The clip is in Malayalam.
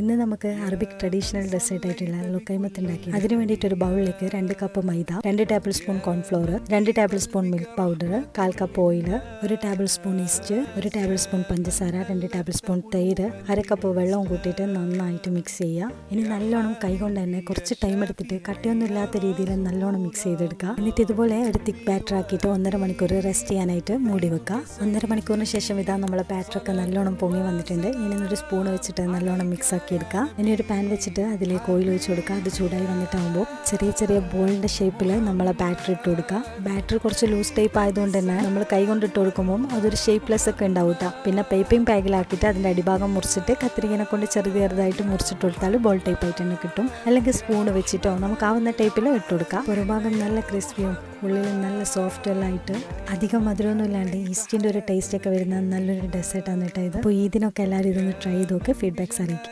ഇന്ന് നമുക്ക് അറബിക് ട്രഡീഷണൽ ഡെസേർട്ട് ആയിട്ടുള്ള ലുക്കൈമത്ത് ഉണ്ടാക്കി അതിന് വേണ്ടിയിട്ട് ഒരു ബൗളിലേക്ക് രണ്ട് കപ്പ് മൈദ രണ്ട് ടേബിൾ സ്പൂൺ കോൺഫ്ലോർ രണ്ട് ടേബിൾ സ്പൂൺ മിൽക്ക് പൗഡർ കാൽ കപ്പ് ഓയിൽ ഒരു ടേബിൾ സ്പൂൺ ഈസ്റ്റ് ഒരു ടേബിൾ സ്പൂൺ പഞ്ചസാര രണ്ട് ടേബിൾ സ്പൂൺ തൈര് അര കപ്പ് വെള്ളവും കൂട്ടിയിട്ട് നന്നായിട്ട് മിക്സ് ചെയ്യുക. ഇനി നല്ലോണം കൈകൊണ്ട് തന്നെ കുറച്ച് ടൈം എടുത്തിട്ട് കട്ടിയൊന്നും ഇല്ലാത്ത രീതിയിൽ നല്ലോണം മിക്സ് ചെയ്തെടുക്കുക. എന്നിട്ട് ഇതുപോലെ ഒരു തിക്ക് ബാറ്റർ ആക്കിയിട്ട് ഒന്നര മണിക്കൂർ റെസ്റ്റ് ചെയ്യാനായിട്ട് മൂടി വെക്കുക. ഒന്നര മണിക്കൂറിന് ശേഷം ഇതാ നമ്മളെ ബാറ്ററൊക്കെ നല്ലോണം പൊങ്ങി വന്നിട്ടുണ്ട്. ഇനി ഒരു സ്പൂൺ വെച്ചിട്ട് നല്ലോണം മിക്സ് ആക്കി എടുക്കുക ഇനി ഒരു പാൻ വെച്ചിട്ട് അതിലേക്ക് ഓയിൽ ഒഴിച്ച് കൊടുക്കുക. അത് ചൂടായി വന്നിട്ടാകുമ്പോൾ ചെറിയ ചെറിയ ബോളിന്റെ ഷേപ്പിൽ നമ്മൾ ബാറ്ററി ഇട്ട് കൊടുക്കുക. ബാറ്ററി കുറച്ച് ലൂസ് ടൈപ്പ് ആയതുകൊണ്ട് തന്നെ നമ്മൾ കൈ കൊണ്ട് ഇട്ട് കൊടുക്കുമ്പോൾ അതൊരു ഷേപ്പ്ലെസ് ഒക്കെ ഉണ്ടാവും. പിന്നെ പേപ്പിംഗ് ബാഗിലാക്കിയിട്ട് അതിന്റെ അടിഭാഗം മുറിച്ചിട്ട് കത്തിരിക്കനെ കൊണ്ട് ചെറുത് ചെറുതായിട്ട് മുറിച്ചിട്ട് കൊടുത്താൽ ബോൾ ടൈപ്പ് ആയിട്ട് തന്നെ കിട്ടും. അല്ലെങ്കിൽ സ്പൂൺ വെച്ചിട്ടോ നമുക്ക് ആവുന്ന ടൈപ്പിൽ ഇട്ട് കൊടുക്കാം. ഒരു ഭാഗം നല്ല ക്രിസ്പിയും ഉള്ളിൽ നല്ല സോഫ്റ്റ് എല്ലാം ആയിട്ട് അധികം മധുരമൊന്നും ഇല്ലാണ്ട് ഈസ്റ്റിന്റെ ഒരു ടേസ്റ്റ് ഒക്കെ വരുന്ന നല്ലൊരു ഡെസേർട്ടാണ് കേട്ടോ ഇത്. അപ്പോൾ ഇതിനൊക്കെ എല്ലാവരും ഇതൊന്ന് ട്രൈ ചെയ്ത് നോക്കി. ഫീഡ്ബാക്ക്സ് അറിയിക്കും.